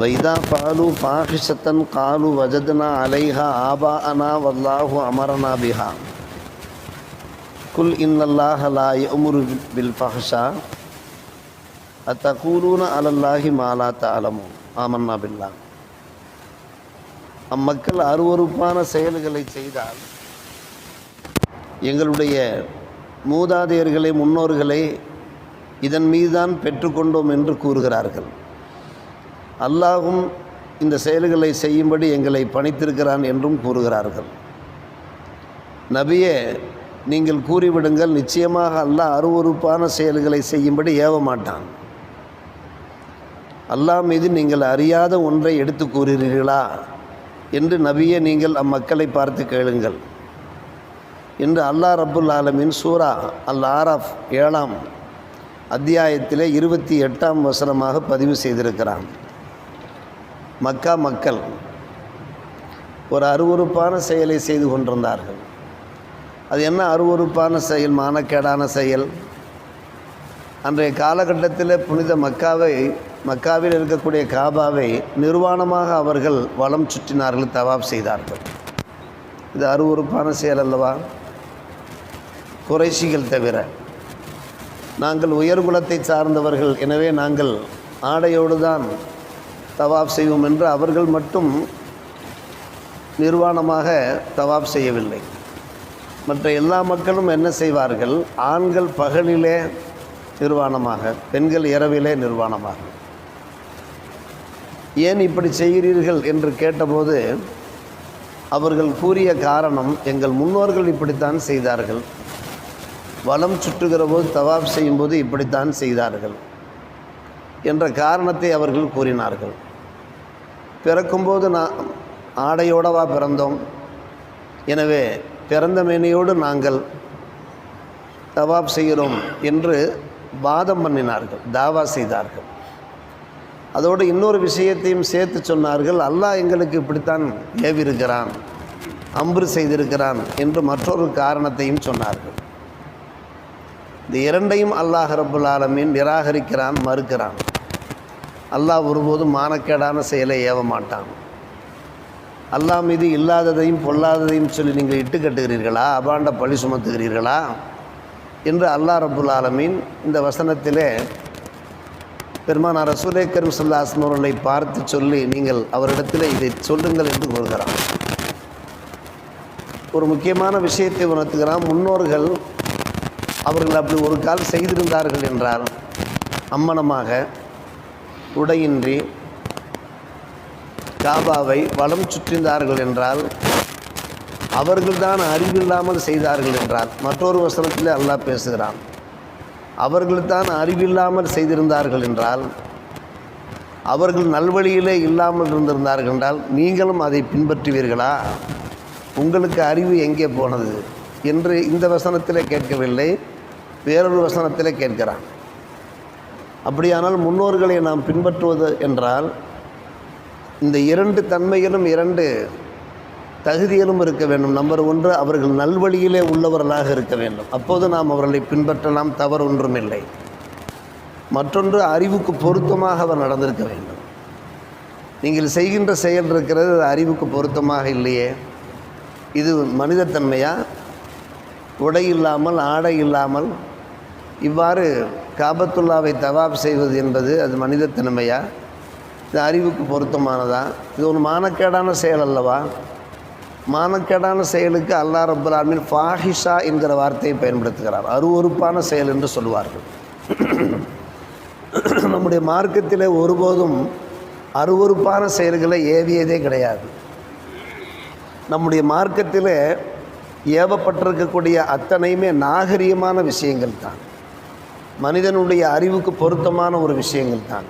வைதா பாலு பாகிஷத்தன் காலு வஜத்னா அலைஹா ஆபா அனா வல்லாஹு அமரனா பிஹா குல் இன்னல்லாஹ லா யமுரு பில் அத்த அத்தகூலூன அலல்லாஹி மாலா தாலமு ஆமன்னா பில்லா அம்மக்கள் அருவறுப்பான செயல்களை செய்தால் எங்களுடைய மூதாதையர்களை முன்னோர்களை இதன் மீதுதான் பெற்றுக்கொண்டோம் என்று கூறுகிறார்கள். அல்லாஹும் இந்த செயல்களை செய்யும்படி எங்களை பணித்திருக்கிறான் என்றும் கூறுகிறார்கள். நபியே நீங்கள் கூறிவிடுங்கள் நிச்சயமாக அல்லாஹ் அருவறுப்பான செயல்களை செய்யும்படி ஏவ மாட்டான் அல்லாஹ் மீது நீங்கள் அறியாத ஒன்றை எடுத்து கூறுகிறீர்களா? என்று நபியை நீங்கள் அம்மக்களை பார்த்து கேளுங்கள். என்று அல்லாஹ் ரப்புல் ஆலமின் சூரா அல் ஆராஃப் ஏழாம் அத்தியாயத்திலே இருபத்தி எட்டாம் வசனமாக பதிவு செய்திருக்கிறான். மக்கா மக்கள் ஒரு அருவறுப்பான செயலை செய்து கொண்டிருந்தார்கள். அது என்ன அருவறுப்பான செயல் மானக்கேடான செயல்? அன்றைய காலகட்டத்தில் புனித மக்காவை மக்காவில் இருக்கக்கூடிய காபாவை நிர்வாணமாக அவர்கள் வளம் சுற்றினார்கள் தவாப் செய்தார்கள். இது அருவறுப்பான செயல் அல்லவா? குறைசிகள் தவிர. நாங்கள் உயர்குலத்தை சார்ந்தவர்கள் எனவே நாங்கள் ஆடையோடு தான் தவாப் செய்வோம் என்று அவர்கள் மட்டும் நிர்வாணமாக தவாப் செய்யவில்லை. மற்ற எல்லா மக்களும் என்ன செய்வார்கள்? ஆண்கள் பகலிலே நிர்வாணமாக பெண்கள் இரவிலே நிர்வாணமாக. ஏன் இப்படி செய்கிறீர்கள் என்று கேட்டபோது அவர்கள் கூறிய காரணம் எங்கள் முன்னோர்கள் இப்படித்தான் செய்தார்கள். வலம் சுற்றுகிற போது தவாப் செய்யும்போது இப்படித்தான் செய்தார்கள். என்ற காரணத்தை அவர்கள் கூறினார்கள். பிறக்கும்போது நான் ஆடையோடவா பிறந்தோம். எனவே பிறந்த மேனையோடு நாங்கள் தவாப் செய்கிறோம் என்று வாதம் பண்ணினார்கள் தாவா செய்தார்கள். அதோடு இன்னொரு விஷயத்தையும் சேர்த்து சொன்னார்கள் அல்லாஹ் எங்களுக்கு இப்படித்தான் ஏவிருக்கிறான் அம்பு செய்திருக்கிறான் என்று மற்றொரு காரணத்தையும் சொன்னார்கள். இந்த இரண்டையும் அல்லாஹ் ரபுல் ஆலமீன் நிராகரிக்கிறான் மறுக்கிறான். அல்லாஹ் ஒருபோதும் மானக்கேடான செயலை ஏவ மாட்டான். அல்லாஹ் மீது இல்லாததையும் பொல்லாததையும் சொல்லி நீங்கள் இட்டு கட்டுகிறீர்களா? அபாண்ட பழி சுமத்துகிறீர்களா? என்று அல்லாஹ் ரபுல் ஆலமீன் இந்த வசனத்திலே பெருமானார் ரசூலே கரும் சல்லாஸ்லம் பார்த்து சொல்லி நீங்கள் அவரிடத்தில் இதை சொல்லுங்கள் என்று கூறுகிறான் ஒரு முக்கியமான விஷயத்தை உணர்த்துகிறான் முன்னோர்கள் அவர்கள் அப்படி ஒரு கால் செய்திருந்தார்கள் என்றால் அம்மனமாக உடையின்றி காபாவை வலம் சுற்றிந்தார்கள் என்றால் அவர்கள்தான் அறிவில்லாமல் செய்தார்கள் என்றால் மற்றொரு வசனத்தில் அல்லாஹ் பேசுகிறான். அவர்கள்தான் அறிவில்லாமல் செய்திருந்தார்கள் என்றால் அவர்கள் நல்வழியிலே இல்லாமல் இருந்திருந்தார்கள் என்றால் நீங்களும் அதை பின்பற்றுவீர்களா? உங்களுக்கு அறிவு எங்கே போனது? என்று இந்த வசனத்தில் கேட்கவில்லை வேறொரு வசனத்தில் கேட்கிறான். அப்படியானால் முன்னோர்களை நாம் பின்பற்றுவது என்றால் இந்த இரண்டு தன்மைகளும் இரண்டு தகுதிகளும் இருக்க வேண்டும். நம்பர் ஒன்று அவர்கள் நல்வழியிலே உள்ளவர்களாக இருக்க வேண்டும். அப்போது நாம் அவர்களை பின்பற்றலாம் தவறு ஒன்றுமில்லை. மற்றொன்று அறிவுக்கு பொருத்தமாக அவர் நடந்திருக்க வேண்டும். நீங்கள் செய்கின்ற செயல் இருக்கிறது அது அறிவுக்கு பொருத்தமாக இல்லையே. இது மனிதத்தன்மையா? உடை இல்லாமல் ஆடை இல்லாமல் இவ்வாறு காபத்துல்லாவை தவாப் செய்வது என்பது அது மனிதத்தன்மையா இது அறிவுக்கு பொருத்தமானதா? இது ஒரு மானக்கேடான செயல் அல்லவா? மானக்கேடான செயலுக்கு அல்லா ரபுல்லாமின் ஃபாஹிஷா என்கிற வார்த்தையை பயன்படுத்துகிறார். அருவறுப்பான செயல் என்று சொல்லுவார்கள். நம்முடைய மார்க்கத்தில் ஒருபோதும் அருவறுப்பான செயல்களை ஏவியதே கிடையாது. நம்முடைய மார்க்கத்தில் ஏவப்பட்டிருக்கக்கூடிய அத்தனையுமே நாகரிகமான விஷயங்கள் தான். மனிதனுடைய அறிவுக்கு பொருத்தமான ஒரு விஷயங்கள் தான்.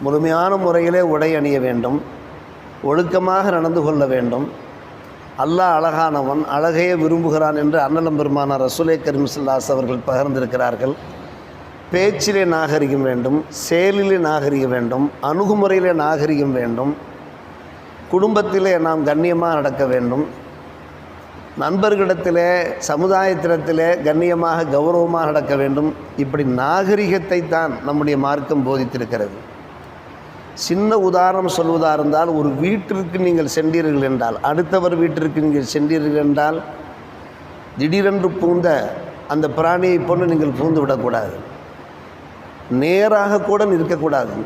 முழுமையான முறையிலே உடை அணிய வேண்டும் ஒழுக்கமாக நடந்து கொள்ள வேண்டும். அல்லாஹ் அழகானவன் அழகையே விரும்புகிறான் என்று அன்னலம் பெருமானார் ரசூலே கரிம்சல்லாஸ் அவர்கள் பகிர்ந்திருக்கிறார்கள். பேச்சிலே நாகரிகம் வேண்டும் செயலிலே நாகரிகம் வேண்டும் அணுகுமுறையிலே நாகரிகம் வேண்டும். குடும்பத்திலே நாம் கண்ணியமாக நடக்க வேண்டும். நண்பர்களிடத்திலே சமுதாயத்திடத்தில் கண்ணியமாக கௌரவமாக நடக்க வேண்டும். இப்படி நாகரிகத்தை தான் நம்முடைய மார்க்கம் போதித்திருக்கிறது. சின்ன உதாரணம் சொல்வதாக இருந்தால் ஒரு வீட்டிற்கு நீங்கள் சென்றீர்கள் என்றால் அடுத்தவர் வீட்டிற்கு நீங்கள் சென்றீர்கள் என்றால் திடீரென்று பூந்த அந்த பிராணியை போன்று நீங்கள் பூந்து விடக்கூடாது. நேராக கூட நிற்கக்கூடாது.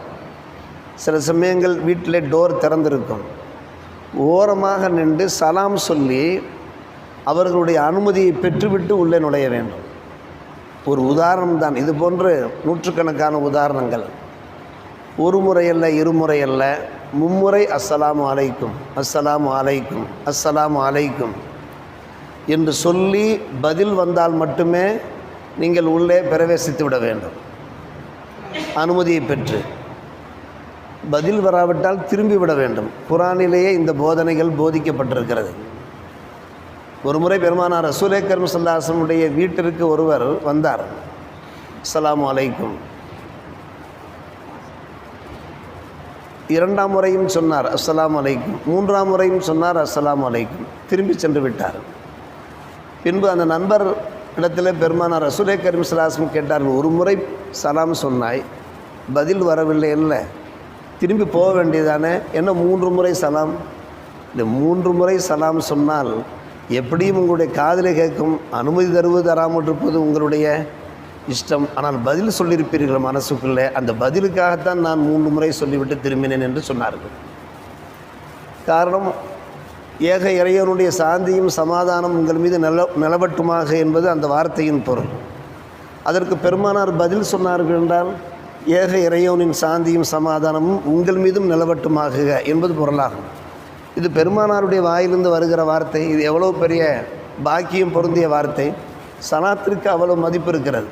சில சமயங்கள் வீட்டில் டோர் திறந்திருக்கும். ஓரமாக நின்று சலாம் சொல்லி அவர்களுடைய அனுமதியை பெற்றுவிட்டு உள்ளே நுழைய வேண்டும். ஒரு உதாரணம் தான். இது போன்று நூற்றுக்கணக்கான உதாரணங்கள். ஒரு முறையல்ல இருமுறையல்ல மும்முறை அஸ்ஸலாமு அலைக்கும் அஸ்ஸலாமு அலைக்கும் அஸ்ஸலாமு அலைக்கும் என்று சொல்லி பதில் வந்தால் மட்டுமே நீங்கள் உள்ளே பிரவேசித்து விட வேண்டும். அனுமதியை பெற்று பதில் வராவிட்டால் திரும்பி விட வேண்டும். குரானிலேயே இந்த போதனைகள் போதிக்கப்பட்டிருக்கிறது. ஒரு முறை பெருமானார் ரசூலே கரும் சல்லாசனுடைய வீட்டிற்கு ஒருவர் வந்தார். அஸ்லாம் அலைக்கும். இரண்டாம் முறையும் சொன்னார் அஸ்லாம் அலைக்கும். மூன்றாம் முறையும் சொன்னார் அஸ்லாம் அலைக்கும். திரும்பி சென்று விட்டார். பின்பு அந்த நண்பர் இடத்துல பெருமானார் ரசூலே கரீம் சலாசம் கேட்டார்கள் ஒரு முறை சலாம் சொன்னாய் பதில் வரவில்லை இல்லை திரும்பி போக வேண்டியதானே? என்ன மூன்று முறை சலாம்? இந்த மூன்று முறை சலாம் சொன்னால் எப்படியும் உங்களுடைய காதில் கேட்கும் அனுமதி தருவது தராமல் இருப்பது உங்களுடைய இஷ்டம். ஆனால் பதில் சொல்லியிருப்பீர்கள் மனசுக்குள்ளே அந்த பதிலுக்காகத்தான் நான் மூன்று முறை சொல்லிவிட்டு திரும்பினேன் என்று சொன்னார்கள். காரணம் ஏக இறைவனுடைய சாந்தியும் சமாதானம் உங்கள் மீது நில நிலவட்டுமாக என்பது அந்த வார்த்தையின் பொருள். அதற்கு பெருமானார் பதில் சொன்னார்கள் என்றால் ஏக இறையோனின் சாந்தியும் சமாதானமும் உங்கள் மீதும் நிலவட்டுமாக என்பது பொருளாகும். இது பெருமானாருடைய வாயிலிருந்து வருகிற வார்த்தை இது எவ்வளோ பெரிய பாக்கியம் பொருந்திய வார்த்தை. சலாத்திற்கு அவ்வளோ மதிப்பு இருக்கிறது.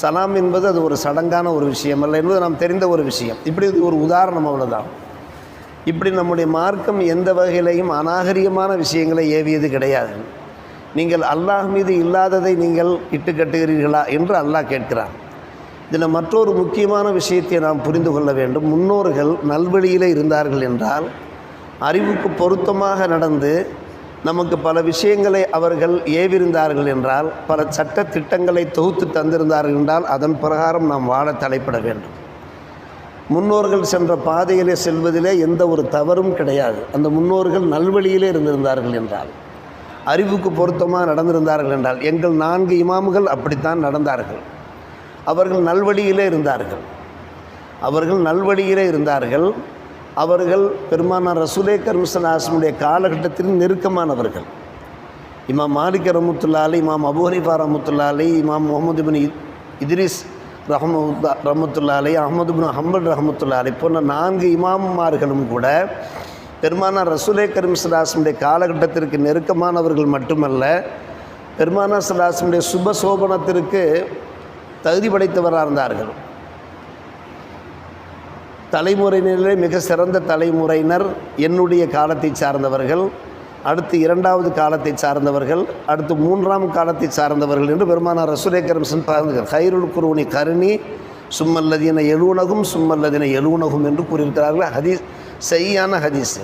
சலாம் என்பது அது ஒரு சடங்கான ஒரு விஷயம் அல்ல என்பது நாம் தெரிந்த ஒரு விஷயம். இப்படி இது ஒரு உதாரணம் அவ்வளோதான் இப்படி நம்முடைய மார்க்கம் எந்த வகையிலையும் அநாகரிகமான விஷயங்களை ஏவியது கிடையாது. நீங்கள் அல்லாஹ் மீது இல்லாததை நீங்கள் இட்டு கட்டுகிறீர்களா என்று அல்லாஹ் கேட்கிறான். இதில் மற்றொரு முக்கியமான விஷயத்தை நாம் புரிந்து கொள்ள வேண்டும். முன்னோர்கள் நல்வழியில் இருந்தார்கள் என்றால் அறிவுக்கு பொருத்தமாக நடந்து நமக்கு பல விஷயங்களை அவர்கள் ஏவிருந்தார்கள் என்றால் பல சட்ட திட்டங்களை தொகுத்து தந்திருந்தார்கள் என்றால் அதன் பிரகாரம் நாம் வாழ தலைப்பட வேண்டும். முன்னோர்கள் சென்ற பாதையிலே செல்வதிலே எந்த ஒரு தவறும் கிடையாது. அந்த முன்னோர்கள் நல்வழியிலே இருந்திருந்தார்கள் என்றால் அறிவுக்கு பொருத்தமாக நடந்திருந்தார்கள் என்றால் எங்கள் நான்கு இமாம்கள் அப்படித்தான் நடந்தார்கள். அவர்கள் நல்வழியிலே இருந்தார்கள். அவர்கள் நல்வழியிலே இருந்தார்கள். அவர்கள் பெருமானார் ரசூலே கர்மசலாசனுடைய காலகட்டத்தில் நெருக்கமானவர்கள். இமாம் மாலிக் ரஹமத்துல்லாலி இமாம் அபுஹரிஃபா ஹனீஃபா ரஹமத்துல்லாலி இமாம் முகமது பின் இத்- இத்ரிஸ் ரஹமுல்லா ரஹமத்துல்லாலி அஹமது பின் ஹம்பல் ரஹமத்துல்லாலி போன்ற நான்கு இமாம்மார்களும் கூட பெருமானார் ரசூலே கரீம் சலாசனுடைய காலகட்டத்திற்கு நெருக்கமானவர்கள் மட்டுமல்ல பெருமானார் சலாசனுடைய சுப சோபனத்திற்கு தகுதி படைத்தவராக இருந்தார்கள். தலைமுறையினரிலே மிக சிறந்த தலைமுறையினர் என்னுடைய காலத்தை சார்ந்தவர்கள் அடுத்து இரண்டாவது காலத்தை சார்ந்தவர்கள் அடுத்து மூன்றாம் காலத்தை சார்ந்தவர்கள் என்று பெருமானார் ரசூலேக்கரம் பாருங்கள் ஹைருல் குருவனி கருணி சும்மல்லதின எழுவுனகும் சும்மல்லதின எழுவுனகும் என்று கூறியிருக்கிறார்கள். ஹதீஸ் செய்யான ஹதீஸ்.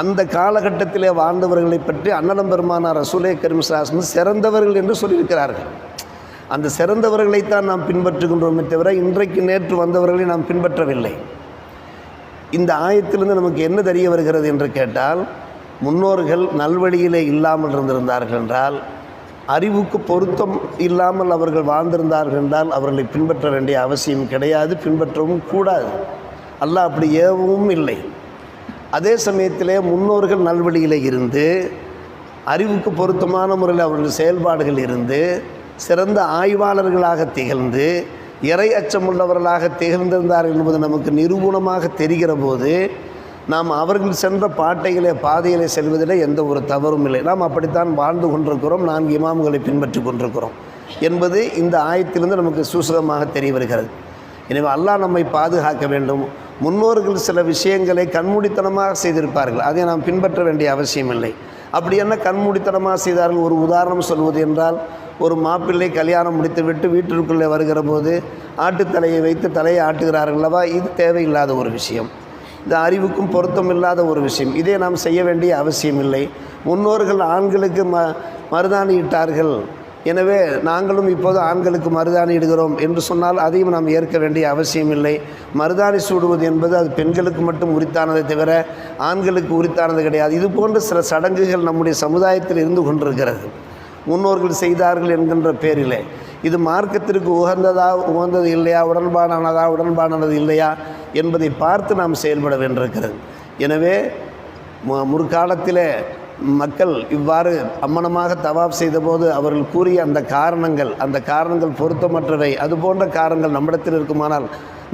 அந்த காலகட்டத்திலே வாழ்ந்தவர்களை பற்றி அன்னலம் பெருமானார் ரசூலே கரீம் சிறந்தவர்கள் என்று சொல்லியிருக்கிறார்கள். அந்த சிறந்தவர்களைத்தான் நாம் பின்பற்றுகின்றோமே தவிர இன்றைக்கு நேற்று வந்தவர்களை நாம் பின்பற்றவில்லை. இந்த ஆயத்திலிருந்து நமக்கு என்ன தெரிய வருகிறது என்று கேட்டால் முன்னோர்கள் நல்வழியிலே இல்லாமல் இருந்திருந்தார்கள் என்றால் அறிவுக்கு பொருத்தம் இல்லாமல் அவர்கள் வாழ்ந்திருந்தார்கள் என்றால் அவர்களை பின்பற்ற வேண்டிய அவசியம் கிடையாது பின்பற்றவும் கூடாது. அல்லாஹ் அப்படி ஏவவும் இல்லை. அதே சமயத்திலே முன்னோர்கள் நல்வழியிலே இருந்து அறிவுக்கு பொருத்தமான முறையில் அவர்கள் செயல்பாடுகள் இருந்து சிறந்த ஆய்வாளர்களாக திகழ்ந்து இறை அச்சமுள்ளவர்களாக திகழ்ந்திருந்தார்கள் என்பது நமக்கு நிரூபணமாக தெரிகிற போது நாம் அவர்கள் சென்ற பாட்டைகளே பாதையிலே செல்வதிலே எந்த ஒரு தவறும் இல்லை. நாம் அப்படித்தான் வாழ்ந்து கொண்டிருக்கிறோம் நான்கு இமாம்களை பின்பற்றி கொண்டிருக்கிறோம் என்பது இந்த ஆயத்திலிருந்து நமக்கு சூசகமாக தெரிய வருகிறது. எனவே அல்லாஹ் நம்மை பாதுகாக்க வேண்டும். முன்னோர்கள் சில விஷயங்களை கண்மூடித்தனமாக செய்திருப்பார்கள். அதை நாம் பின்பற்ற வேண்டிய அவசியம் இல்லை. அப்படி என்ன கண்மூடித்தனமாக செய்தார்கள்? ஒரு உதாரணம் சொல்வது என்றால் ஒரு மாப்பிள்ளை கல்யாணம் முடித்துவிட்டு வீட்டிற்குள்ளே வருகிற போது ஆட்டுத்தலையை வைத்து தலையை ஆட்டுகிறார்கள் இது தேவையில்லாத ஒரு விஷயம். இந்த அறிவுக்கும் பொருத்தம் இல்லாத ஒரு விஷயம். இதை நாம் செய்ய வேண்டிய அவசியம் இல்லை. முன்னோர்கள் ஆண்களுக்கு ம மருதாணி இட்டார்கள் எனவே நாங்களும் இப்போது ஆண்களுக்கு மருதாணி இடுகிறோம் என்று சொன்னால் அதையும் நாம் ஏற்க வேண்டிய அவசியமில்லை மருதாணி சூடுவது என்பது அது பெண்களுக்கு மட்டும் உரித்தானதை தவிர ஆண்களுக்கு உரித்தானது கிடையாது. இது போன்ற சில சடங்குகள் நம்முடைய சமுதாயத்தில் இருந்து கொண்டிருக்கிறது. முன்னோர்கள் செய்தார்கள் என்கின்ற பேரிலே. இது மார்க்கத்திற்கு உகந்ததா உகந்தது இல்லையா உடன்பாடானதா உடன்பாடானது இல்லையா என்பதை பார்த்து நாம் செயல்பட வேண்டியிருக்கிறது. எனவே முற்காலத்தில் மக்கள் இவ்வாறு அம்மனமாக தவாப் செய்தபோது அவர்கள் கூறிய அந்த காரணங்கள் அந்த காரணங்கள் பொருத்தமற்றவை அது போன்ற காரணங்கள் நம்மிடத்தில் இருக்குமானால்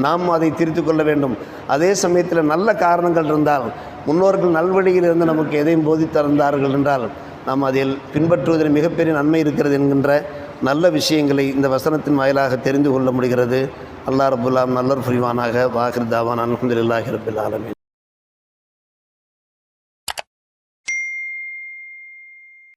நாம் அதை திருத்தி கொள்ள வேண்டும். அதே சமயத்தில் நல்ல காரணங்கள் இருந்தால் முன்னோர்கள் நல்வழியில் இருந்து நமக்கு எதையும் போதித்தந்தார்கள் என்றால் நாம் அதில் பின்பற்றுவதில் மிகப்பெரிய நன்மை இருக்கிறது என்கின்ற நல்ல விஷயங்களை இந்த வசனத்தின் வாயிலாக தெரிந்து கொள்ள முடிகிறது. அல்லாஹ் ரபுல்லாம் நல்லர் புரிவானாக. வாகிர்தாவான் அலமதுல்லாஹி ரபில் ஆலமீன்.